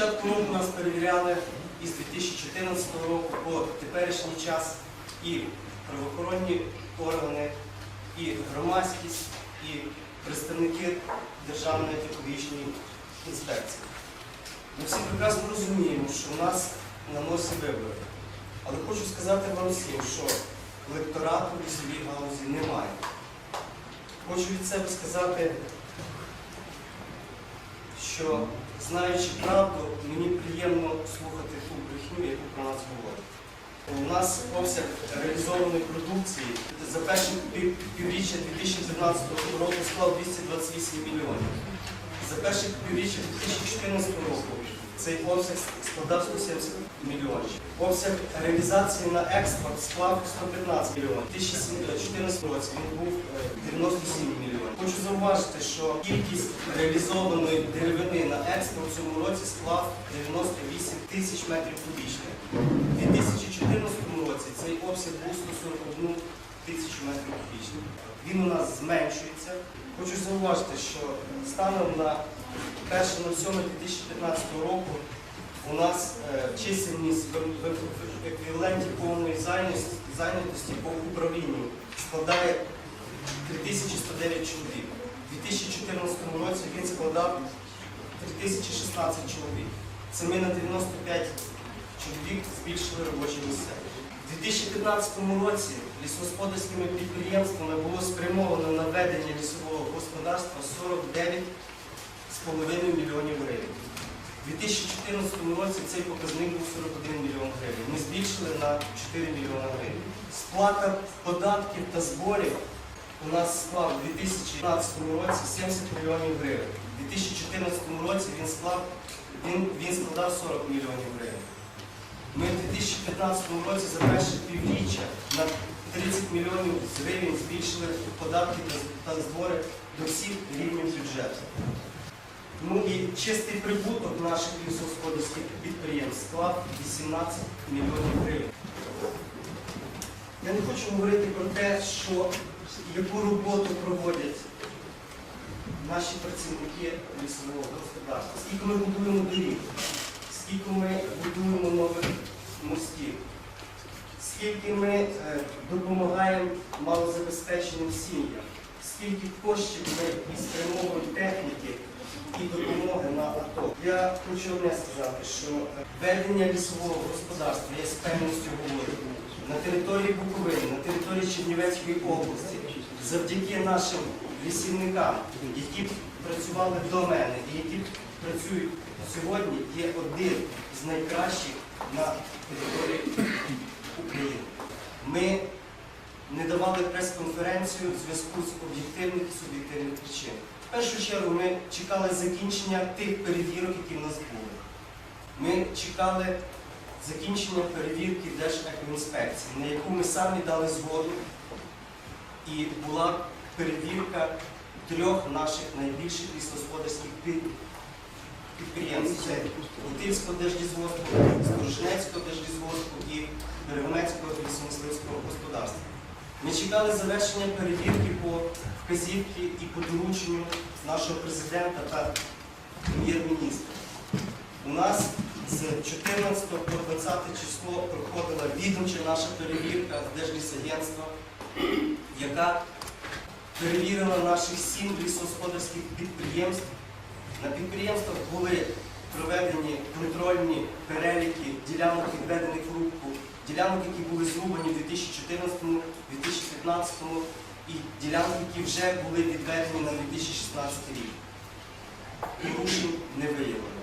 початку року нас перевіряли із 2014 року по теперішній час і правоохоронні органи, і громадськість, і представники Державної екологічної інспекції. Ми всі прекрасно розуміємо, що в нас на носі вибори. Але хочу сказати вам всім, що електорату в лісовій галузі немає. Хочу від себе сказати, що знаючи правду, мені приємно слухати ту брехню, яку про нас говорять. У нас обсяг реалізованої продукції за перше півріччя 2013 року склав 228 мільйонів. За перше півріччя 2014 року цей обсяг складав 170 мільйонів. Обсяг реалізації на експорт склав 115 мільйонів. У 2014 році він був е, 97 мільйонів. Хочу зауважити, що кількість реалізованої деревини на експорт в цьому році склав 98 тисяч метрів кубічних. У 2014 році цей обсяг був 141 тисячу метрів кубічних. Він у нас зменшується. Хочу зауважити, що станом на 1.07.2015 року у нас е, чисельність в, еквіваленті повної зайнятості по управлінню складає 3109 чоловік. У 2014 році він складав 3016 чоловік. Це ми на 95 чоловік збільшили робочі місця. У 2015 році лісогосподарськими підприємствами було спрямовано на ведення лісового господарства 49,5 мільйонів гривень. У 2014 році цей показник був 41 мільйон гривень. Ми збільшили на 4 мільйони гривень. Сплата податків та зборів у нас склав у 2015 році 70 мільйонів гривень. У 2014 році він склав він, він складав 40 мільйонів гривень. Ми в 2015 році за перше півріччя на 30 мільйонів гривень збільшили податки та, збори до всіх рівнів бюджету. Ну і чистий прибуток наших лісогосподарських підприємств склав 18 мільйонів гривень. Я не хочу говорити про те, що яку роботу проводять наші працівники лісового господарства, скільки ми будуємо доріг, скільки ми будуємо нових мостів, скільки ми е, допомагаємо малозабезпеченим сім'ям, скільки коштів ми і спрямовуємо техніки і допомоги на АТО. Я хочу одне сказати, що е, ведення лісового господарства, я з певністю говорю, на території Буковини, на території Чернівецької області, завдяки нашим лісівникам, які працювали до мене і які працюють сьогодні, є один з найкращих на території України. Ми не давали прес-конференцію в зв'язку з об'єктивних і суб'єктивних причин. В першу чергу ми чекали закінчення тих перевірок, які в нас були. Ми чекали закінчення перевірки Держекоінспекції, на яку ми самі дали згоду. І була перевірка трьох наших найбільших лісогосподарських підприємств. Це Лутинського держлісгоспу, Сторожнецького держлісгоспу і Берегомецького лісомисливського господарства. Ми чекали завершення перевірки по вказівці і по дорученню нашого президента та прем'єр-міністра. У нас з 14 по 20 число проходила відомча наша перевірка Держлісагентства, яка перевірила наших сім лісогосподарських підприємств. На підприємствах були проведені контрольні переліки ділянок відведених в рубку, ділянок, які були зрубані в 2014, 2015 і ділянки, які вже були відведені на 2016 рік. Порушень не виявлено.